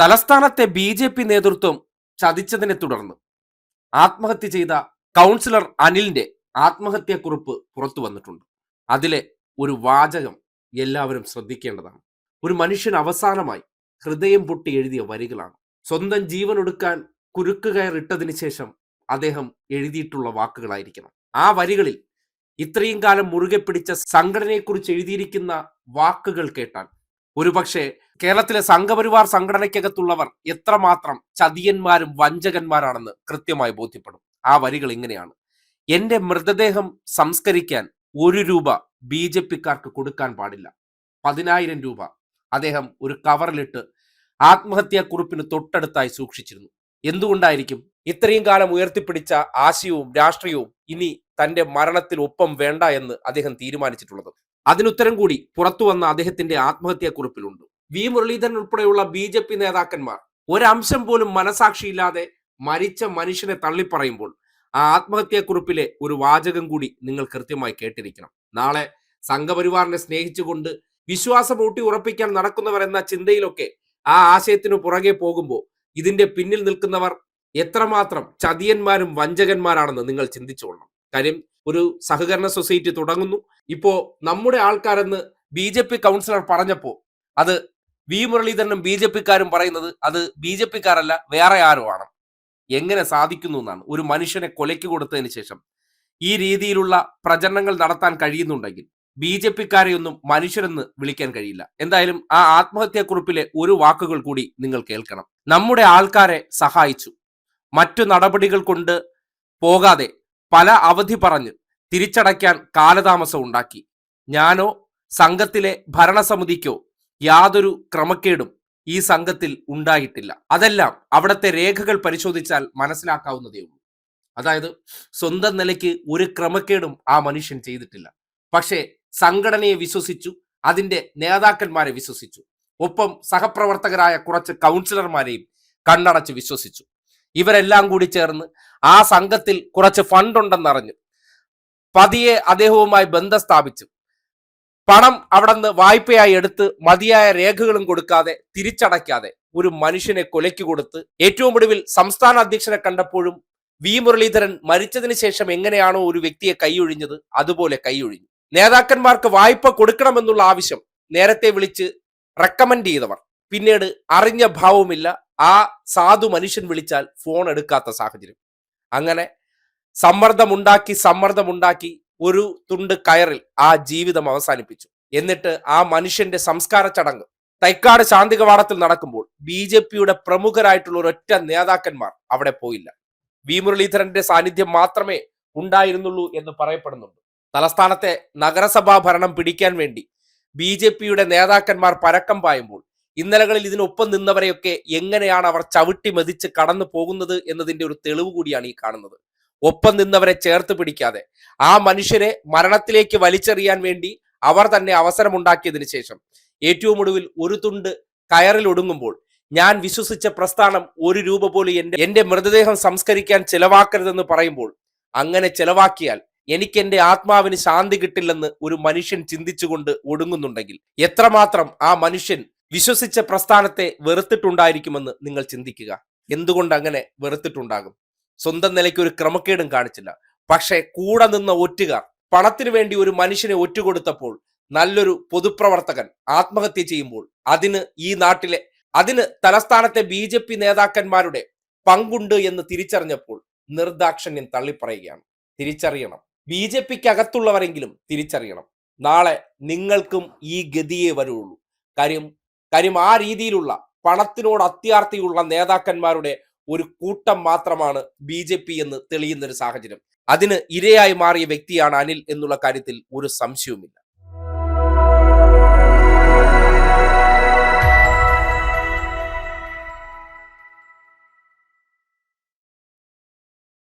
തലസ്ഥാനത്തെ B J P നേതൃത്വം ചതിച്ചതിനെ തുടർന്ന് ആത്മഹത്യ ചെയ്ത കൗൺസിലർ അനിലിന്റെ ആത്മഹത്യാക്കുറിപ്പ് പുറത്തു വന്നിട്ടുണ്ട്. അതിലെ ഒരു വാചകം എല്ലാവരും ശ്രദ്ധിക്കേണ്ടതാണ്. ഒരു മനുഷ്യൻ അവസാനമായി ഹൃദയം പൊട്ടി എഴുതിയ വരികളാണ്. സ്വന്തം ജീവൻ ഒടുക്കാൻ കുരുക്ക് കയറിട്ടതിന് ശേഷം അദ്ദേഹം എഴുതിയിട്ടുള്ള വാക്കുകളായിരിക്കണം. ആ വരികളിൽ ഇത്രയും കാലം മുറുകെ പിടിച്ച സംഘടനയെക്കുറിച്ച് എഴുതിയിരിക്കുന്ന വാക്കുകൾ കേട്ടാൽ ഒരുപക്ഷെ കേരളത്തിലെ സംഘപരിവാർ സംഘടനയ്ക്കകത്തുള്ളവർ എത്രമാത്രം ചതിയന്മാരും വഞ്ചകന്മാരാണെന്ന് കൃത്യമായി ബോധ്യപ്പെടും. ആ വരികൾ ഇങ്ങനെയാണ്. എന്റെ മൃതദേഹം സംസ്കരിക്കാൻ ഒരു രൂപ ബി ജെ പിക്കാർക്ക് കൊടുക്കാൻ പാടില്ല. പതിനായിരം രൂപ. അദ്ദേഹം ഒരു കവറിലിട്ട് ആത്മഹത്യാക്കുറിപ്പിന് തൊട്ടടുത്തായി സൂക്ഷിച്ചിരുന്നു. എന്തുകൊണ്ടായിരിക്കും ഇത്രയും കാലം ഉയർത്തിപ്പിടിച്ച ആശയവും രാഷ്ട്രീയവും ഇനി തന്റെ മരണത്തിൽ ഒപ്പം വേണ്ട എന്ന് അദ്ദേഹം തീരുമാനിച്ചിട്ടുള്ളത്? അതിനുത്തരം കൂടി പുറത്തു വന്ന അദ്ദേഹത്തിന്റെ ആത്മഹത്യാക്കുറിപ്പിലുണ്ട്. വി. മുരളീധരൻ ഉൾപ്പെടെയുള്ള ബി ജെ പി നേതാക്കന്മാർ ഒരംശം പോലും മനസാക്ഷിയില്ലാതെ മരിച്ച മനുഷ്യനെ തള്ളിപ്പറയുമ്പോൾ ആ ആത്മഹത്യാക്കുറിപ്പിലെ ഒരു വാചകം കൂടി നിങ്ങൾ കൃത്യമായി കേട്ടിരിക്കണം. നാളെ സംഘപരിവാറിനെ സ്നേഹിച്ചുകൊണ്ട് വിശ്വാസം ഊട്ടി ഉറപ്പിക്കാൻ നടക്കുന്നവർ എന്ന ചിന്തയിലൊക്കെ ആ ആശയത്തിനു പുറകെ പോകുമ്പോൾ ഇതിന്റെ പിന്നിൽ നിൽക്കുന്നവർ എത്രമാത്രം ചതിയന്മാരും വഞ്ചകന്മാരാണെന്ന് നിങ്ങൾ ചിന്തിച്ചുകൊള്ളണം കാര്യം ഒരു സഹകരണ സൊസൈറ്റി തുടങ്ങുന്നു. ഇപ്പോ നമ്മുടെ ആൾക്കാരെന്ന് ബി ജെ പി കൗൺസിലർ പറഞ്ഞപ്പോ അത് വി മുരളീധരനും ബി ജെ പിക്കാരും പറയുന്നത് അത് ബി ജെ പിക്കാരല്ല വേറെ ആരോ ആണ് എങ്ങനെ സാധിക്കുന്നു എന്നാണ്. ഒരു മനുഷ്യനെ കൊലയ്ക്ക് കൊടുത്തതിന് ശേഷം ഈ രീതിയിലുള്ള പ്രചരണങ്ങൾ നടത്താൻ കഴിയുന്നുണ്ടെങ്കിൽ ബി ജെ പിക്കാരെയൊന്നും മനുഷ്യരെന്ന് വിളിക്കാൻ കഴിയില്ല. എന്തായാലും ആ ആത്മഹത്യാക്കുറിപ്പിലെ ഒരു വാക്കുകൾ കൂടി നിങ്ങൾ കേൾക്കണം. നമ്മുടെ ആൾക്കാരെ സഹായിച്ചു. മറ്റു നടപടികൾ കൊണ്ട് പോകാതെ പല അവധി പറഞ്ഞ് തിരിച്ചടയ്ക്കാൻ കാലതാമസം ഉണ്ടാക്കി. ഞാനോ സംഘത്തിലെ ഭരണസമിതിക്കോ യാതൊരു ക്രമക്കേടും ഈ സംഘത്തിൽ ഉണ്ടായിട്ടില്ല. അതെല്ലാം അവിടുത്തെ രേഖകൾ പരിശോധിച്ചാൽ മനസ്സിലാക്കാവുന്നതേ ഉള്ളൂ. അതായത് സ്വന്തം നിലയ്ക്ക് ഒരു ക്രമക്കേടും ആ മനുഷ്യൻ ചെയ്തിട്ടില്ല. പക്ഷേ സംഘടനയെ വിശ്വസിച്ചു അതിന്റെ നേതാക്കന്മാരെ വിശ്വസിച്ചു. ഒപ്പം സഹപ്രവർത്തകരായ കുറച്ച് കൗൺസിലർമാരെയും കണ്ണടച്ച് വിശ്വസിച്ചു. ഇവരെല്ലാം കൂടി ചേർന്ന് ആ സംഘത്തിൽ കുറച്ച് ഫണ്ട് ഉണ്ടെന്നറിഞ്ഞു. പതിയെ അദ്ദേഹവുമായി ബന്ധം സ്ഥാപിച്ചു. പണം അവിടെ നിന്ന് വായ്പയായി എടുത്ത് മതിയായ രേഖകളും കൊടുക്കാതെ തിരിച്ചടയ്ക്കാതെ ഒരു മനുഷ്യനെ കൊലയ്ക്ക് കൊടുത്ത് ഏറ്റവും ഒടുവിൽ സംസ്ഥാന അധ്യക്ഷനെ കണ്ടപ്പോഴും വി. മുരളീധരൻ മരിച്ചതിന് ശേഷം എങ്ങനെയാണോ ഒരു വ്യക്തിയെ കൈയൊഴിഞ്ഞത് അതുപോലെ കൈയൊഴിഞ്ഞു. നേതാക്കന്മാർക്ക് വായ്പ കൊടുക്കണമെന്നുള്ള ആവശ്യം നേരത്തെ വിളിച്ച് റെക്കമെൻഡ് ചെയ്തവർ. പിന്നീട് അറിഞ്ഞ ഭാവമില്ല ആ സാധു മനുഷ്യൻ വിളിച്ചാൽ ഫോൺ എടുക്കാത്ത സാഹചര്യം. അങ്ങനെ സമ്മർദ്ദമുണ്ടാക്കി സമ്മർദ്ദമുണ്ടാക്കി ഒരു തുണ്ട് കയറിൽ ആ ജീവിതം അവസാനിപ്പിച്ചു. എന്നിട്ട് ആ മനുഷ്യന്റെ സംസ്കാര ചടങ്ങ് തൈക്കാട് ശാന്തി കവാടത്തിൽ നടക്കുമ്പോൾ ബി ജെ പിയുടെ പ്രമുഖരായിട്ടുള്ള ഒരൊറ്റ നേതാക്കന്മാർ അവിടെ പോയില്ല. വി മുരളീധരന്റെ സാന്നിധ്യം മാത്രമേ ഉണ്ടായിരുന്നുള്ളൂ എന്ന് പറയപ്പെടുന്നുണ്ട്. തലസ്ഥാനത്തെ നഗരസഭാ ഭരണം പിടിക്കാൻ വേണ്ടി ബി ജെ പിയുടെ നേതാക്കന്മാർ പരക്കം പായുമ്പോൾ ഇന്നലകളിൽ ഇതിനൊപ്പം നിന്നവരെയൊക്കെ എങ്ങനെയാണ് അവർ ചവിട്ടി മതിച്ച് കടന്നു പോകുന്നത് എന്നതിന്റെ ഒരു തെളിവ് കൂടിയാണ് ഈ കാണുന്നത്. ഒപ്പം നിന്നവരെ ചേർത്ത് പിടിക്കാതെ ആ മനുഷ്യരെ മരണത്തിലേക്ക് വലിച്ചെറിയാൻ വേണ്ടി അവർ തന്നെ അവസരമുണ്ടാക്കിയതിനു ശേഷം ഏറ്റവും ഒടുവിൽ ഒരു തുണ്ട് കയറിൽ ഒടുങ്ങുമ്പോൾ ഞാൻ വിശ്വസിച്ച പ്രസ്ഥാനം ഒരു രൂപ പോലും എന്റെ എന്റെ മൃതദേഹം സംസ്കരിക്കാൻ ചെലവാക്കരുതെന്ന് പറയുമ്പോൾ അങ്ങനെ ചെലവാക്കിയാൽ എനിക്ക് എന്റെ ആത്മാവിന് ശാന്തി കിട്ടില്ലെന്ന് ഒരു മനുഷ്യൻ ചിന്തിച്ചുകൊണ്ട് ഒടുങ്ങുന്നുണ്ടെങ്കിൽ എത്രമാത്രം ആ മനുഷ്യൻ വിശ്വസിച്ച പ്രസ്ഥാനത്തെ വെറുത്തിട്ടുണ്ടായിരിക്കുമെന്ന് നിങ്ങൾ ചിന്തിക്കുക. എന്തുകൊണ്ട് അങ്ങനെ വെറുത്തിട്ടുണ്ടാകും? സ്വന്തം നിലയ്ക്ക് ഒരു ക്രമക്കേടും കാണിച്ചില്ല. പക്ഷേ കൂടെ നിന്ന ഒറ്റുകാർ പണത്തിനു വേണ്ടി ഒരു മനുഷ്യനെ ഒറ്റുകൊടുത്തപ്പോൾ നല്ലൊരു പൊതുപ്രവർത്തകൻ ആത്മഹത്യ ചെയ്യുമ്പോൾ അതിന് ഈ നാട്ടിലെ അതിന് തലസ്ഥാനത്തെ ബി ജെ പി നേതാക്കന്മാരുടെ പങ്കുണ്ട് എന്ന് തിരിച്ചറിഞ്ഞപ്പോൾ നിർദാക്ഷണ്യം തള്ളിപ്പറയുകയാണ്. തിരിച്ചറിയണം. ബി ജെ പിക്ക് അകത്തുള്ളവരെങ്കിലും തിരിച്ചറിയണം. നാളെ നിങ്ങൾക്കും ഈ ഗതിയെ വരുള്ളൂ. കാര്യം കാര്യം ആ രീതിയിലുള്ള പണത്തിനോട് അത്യാർത്ഥിയുള്ള നേതാക്കന്മാരുടെ ഒരു കൂട്ടം മാത്രമാണ് ബി ജെ പി എന്ന് തെളിയുന്ന ഒരു സാഹചര്യം. അതിന് ഇരയായി മാറിയ വ്യക്തിയാണ് അനിൽ എന്നുള്ള കാര്യത്തിൽ ഒരു സംശയവുമില്ല.